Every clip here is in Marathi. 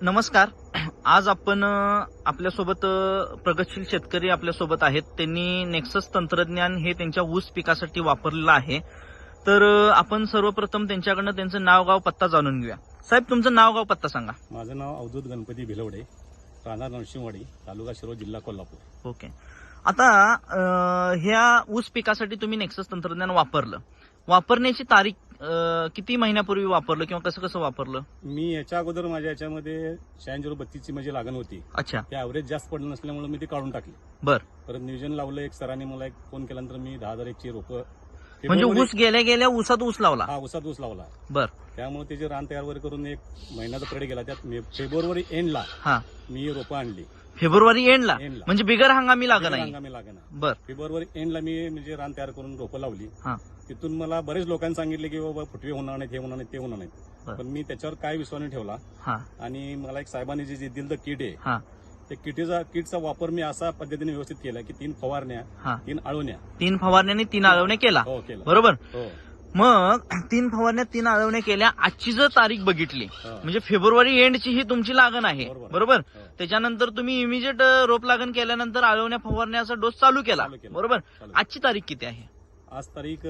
नमस्कार. आज आपण आपल्यासोबत प्रगतशील शेतकरी आपल्यासोबत आहेत. त्यांनी नेक्सस तंत्रज्ञान हे त्यांच्या ऊस पिकासाठी वापरलेलं आहे. तर आपण सर्वप्रथम त्यांच्याकडनं त्यांचं नाव गाव पत्ता जाणून घेऊया. साहेब तुमचं नाव गाव पत्ता सांगा. माझं नाव अवधूत गणपती भिलवडे राहणार नरसिंहवाडी तालुका शिरोळ जिल्हा कोल्हापूर. ओके. आता ह्या ऊस पिकासाठी तुम्ही नेक्सस तंत्रज्ञान वापरलं. वापरण्याची तारीख अ, किती महिन्यापूर्वी वापरलं किंवा कसं कसं वापरलं? मी याच्या अगोदर माझ्या याच्यामध्ये शहाऐंशी बत्तीसची माझी लागण होती. अच्छा. ते ॲव्हरेज जास्त पडलं नसल्यामुळे मी ती काढून टाकली. बर. परत नियोजन लावलं एक सरांनी मला एक फोन केल्यानंतर मी दहा हजार एकची रोपं म्हणजे ऊस गेल्या गेल्या ऊसात ऊस लावला? हा ऊसात ऊस लावला. बर. त्यामुळे त्याचे रान तयार वगैरे करून एक महिन्याचा पिरियड गेला त्यात मे- फेब्रुवारी एंडला हा. मी रोपं आणली. फेब्रुवारी एंडला. म्हणजे बिगर हंगामी लागत नाही हंगामी बर. फेब्रुवारी एंडला मी म्हणजे रान तयार करून रोपं लावली. हा. तिथून मला बरेच लोकांनी सांगितले की बाबा फुटवे होणार नाहीत हे होणार नाहीत ते होणार बरं. नाहीत पण मी त्याच्यावर काय विश्वास ठेवला हा. आणि मला एक साहेबांनी जे जे दिलं किट आहे. हा. त्या किटीचा किटचा वापर मी असा पद्धतीने व्यवस्थित केला की तीन फवारण्या हा. तीन आळवण्या. तीन फवारण्याने तीन आळवण्या केला. हो केला. बरोबर? हो. मग तीन फवारण्या तीन आळवण्या केल्या आजची जर तारीख बघितली. म्हणजे फेब्रुवारी एंडची ही तुमची लागण आहे बरोबर. त्याच्यानंतर तुम्ही इमिजिएट रोप लागण केल्यानंतर आळवण्या फवारण्याचा डोस चालू केला. बरोबर. आजची तारीख किती आहे आज तारीख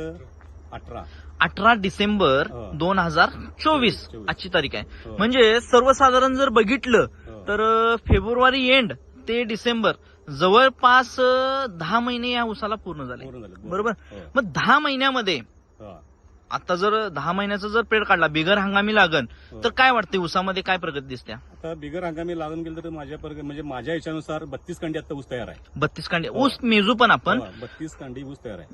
अठरा अठरा डिसेंबर. दोन हजार चोवीस. आजची तारीख आहे. म्हणजे सर्वसाधारण जर बघितलं. तर फेब्रुवारी एंड ते डिसेंबर जवळपास दहा महिने या उसाला पूर्ण झाले बरोबर. मग दहा महिन्यामध्ये. आता जर दहा महिन्याचा जर पेड काढला बिगर हंगामी लागण हो. तर काय वाटते उसामध्ये काय प्रगती दिसते आता बिगर हंगामी लागून गेलं तर माझ्या पर- म्हणजे माझ्या याच्यानुसार बत्तीस कांडी आता ऊस तयार आहे. बत्तीस कांडे. हो. ऊस मेजू पण आपण. बत्तीस कांडी ऊस तयार आहे.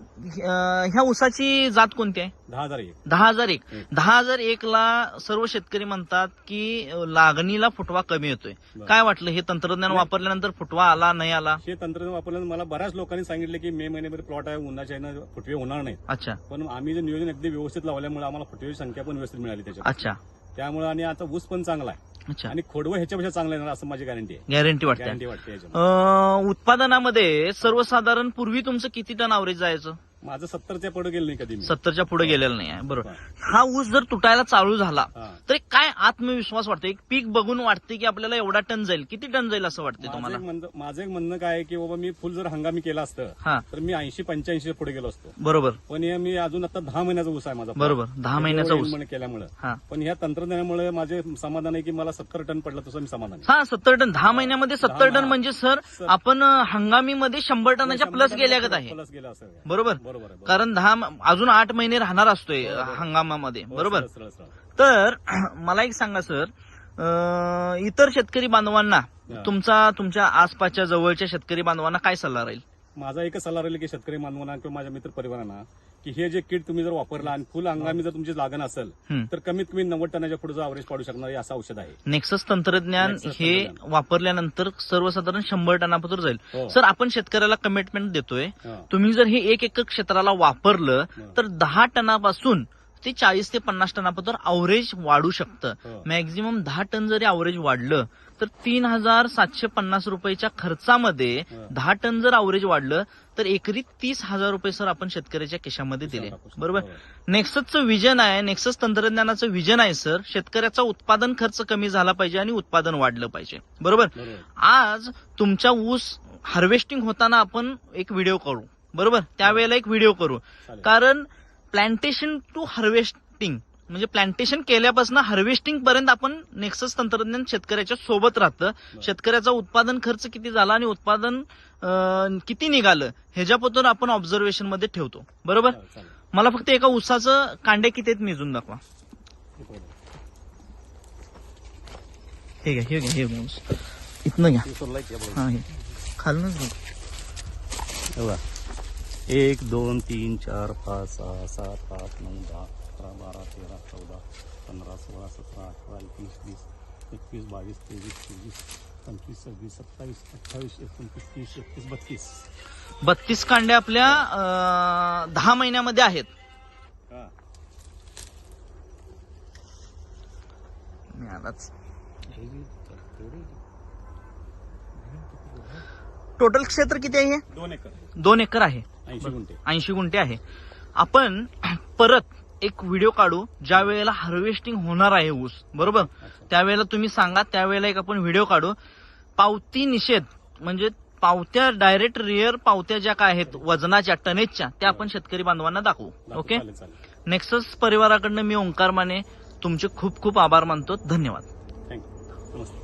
अं, ह्या ऊसाची जात कोणती आहे? दहा हजार एक. दहा हजार एक. दहा हजार एक ला सर्व शेतकरी म्हणतात की लागणीला फुटवा कमी येतोय. काय वाटलं? हे तंत्रज्ञान वापरल्यानंतर फुटवा आला नाही आला? हे तंत्रज्ञान वापरल्यानं मला बऱ्याच लोकांनी सांगितले की मे महिन्यामध्ये प्लॉट आहे उन्हाच्या फुटवे होणार नाहीत. अच्छा. पण आम्ही जे नियोजन अगदी व्यवस्थित लावल्यामुळे आम्हाला फुटवेची संख्या पण व्यवस्थित मिळाली त्याच्यात. अच्छा. त्यामुळे आणि आता ऊस पण चांगला आहे. अच्छा. आणि खोडवं ह्याच्यापेक्षा चांगलं येणार असं माझी गॅरंटी आहे. गॅरंटी वाटते. गॅरंटी वाटते उत्पादनामध्ये सर्वसाधारण पूर्वी तुमचं किती टन आवरेज जायचं? माझं सत्तरच्या पुढे गेलं नाही कधी मी सत्तरच्या पुढे गेलेलं नाही आहे बरोबर हा. हा ऊस जर तुटायला चालू झाला हा. तर काय आत्मविश्वास वाटतो एक पीक बघून वाटते की आपल्याला एवढा टन जाईल. किती टन जाईल असं वाटते माझं तुम्हाला? एक म्हणणं- माझं एक म्हणणं काय आहे की बाबा मी फुल जर हंगामी केला असतं हा. तर मी ऐंशी पंच्याऐंशी पुढे गेलो असतो. बरोबर. पण हे मी अजून आता दहा महिन्याचा ऊस आहे माझा. बरोबर. दहा महिन्याचा ऊस. केल्यामुळे. हा. पण ह्या तंत्रज्ञानामुळे माझे समाधान आहे की मला सत्तर टन पडला तसं मी समाधान आहे. हा सत्तर टन. दहा महिन्यामध्ये सत्तर टन म्हणजे सर. आपण अं, हंगामीमध्ये शंभर टनाच्या प्लस गेल्यागत आहे. प्लस गेला असं बरोबर? बरोबर आहे बरोबर. कारण दहा अजून आठ महिने राहणार असतोय. हंगामामध्ये. हो, बरोबर? सरळ, सरळ, सरळ. तर मला एक सांगा सर इतर शेतकरी बांधवांना. तुमचा तुमच्या आसपासच्या जवळच्या शेतकरी बांधवांना काय सल्ला राहील माझा एकच सल्ला राहील की शेतकरी बांधवांना किंवा माझ्या मित्र परिवारांना की हे जे किट तुम्ही जर वापरला आणि फुल हंगामी जर तुमची लागण असेल. तर कमीत कमी नव्वद टनाच्या पुढे अवरेज पाडू शकणार असं औषध आहे नेक्सस तंत्रज्ञान हे. वापरल्यानंतर सर्वसाधारण शंभर टनापत्र जाईल हो. सर आपण शेतकऱ्याला कमिटमेंट देतोय. तुम्ही जर हे एक एक क्षेत्राला वापरलं. तर दहा टनापासून ते चाळीस ते पन्नास टनापर्यंत अवरेज वाढू शकतं हो. मॅक्झिमम दहा टन जरी अवरेज वाढलं तर तीन हजार सातशे पन्नास रुपयाच्या खर्चामध्ये हो. दहा टन जर अवरेज वाढलं तर एकरी तीस हजार रुपये सर आपण शेतकऱ्याच्या केशामध्ये दिले. बरोबर बरोबर. नेक्ससचं विजन आहे नेक्सस तंत्रज्ञानाचं विजन आहे सर शेतकऱ्याचा उत्पादन खर्च कमी झाला पाहिजे आणि उत्पादन वाढलं पाहिजे बरोबर आज तुमच्या ऊस हार्वेस्टिंग होताना आपण एक व्हिडिओ करू बरोबर त्यावेळेला एक व्हिडिओ करू. कारण प्लांटेशन टू हार्वेस्टिंग म्हणजे प्लांटेशन केल्यापासून हार्वेस्टिंग पर्यंत आपण नेक्सस तंत्रज्ञान शेतकऱ्याच्या सोबत राहतं. शेतकऱ्याचा उत्पादन खर्च किती झाला आणि उत्पादन किती निघालं ह्याच्याबद्दल आपण ऑब्झर्वेशनमध्ये ठेवतो. बरोबर? चालेल. मला फक्त एका ऊसाचं कांडे किती आहेत मेजून दाखवा. हे. हे घ्या हे घ्या हे घ्या. ऊस इथनं घ्या. हे हे. हा हे. खालनच घ्या. हे. एक दोन तीन चार पाच सहा सात आठ नऊ दहा अकरा बारा तेरा चौदा पंधरा सोळा सतरा अठरा एकोणीस वीस एकवीस बावीस तेवीस चोवीस पंचवीस सव्वीस सत्तावीस अठ्ठावीस एकोणतीस तीस एकतीस बत्तीस. बत्तीस कांड्या आपल्या अं, दहा महिन्यामध्ये आहेत. हा. टोटल क्षेत्र किती आहे हे? दोन एकर. दोन एकर आहे. ऐंशी गुंठे. ऐंशी गुंठे आहे. आपण परत एक व्हिडिओ काढू ज्या वेळेला हार्वेस्टिंग होणार आहे ऊस. बरोबर. त्यावेळेला तुम्ही सांगा त्यावेळेला एक आपण व्हिडिओ काढू. पावती निषेध म्हणजे पावत्या डायरेक्ट रिअर पावत्या ज्या काय आहेत वजनाच्या टनेजच्या त्या आपण शेतकरी बांधवांना दाखवू. ओके? नेक्सस परिवाराकडनं मी ओंकार माने तुमचे खूप खूप आभार मानतो. धन्यवाद. थँक्यू नमस्ते.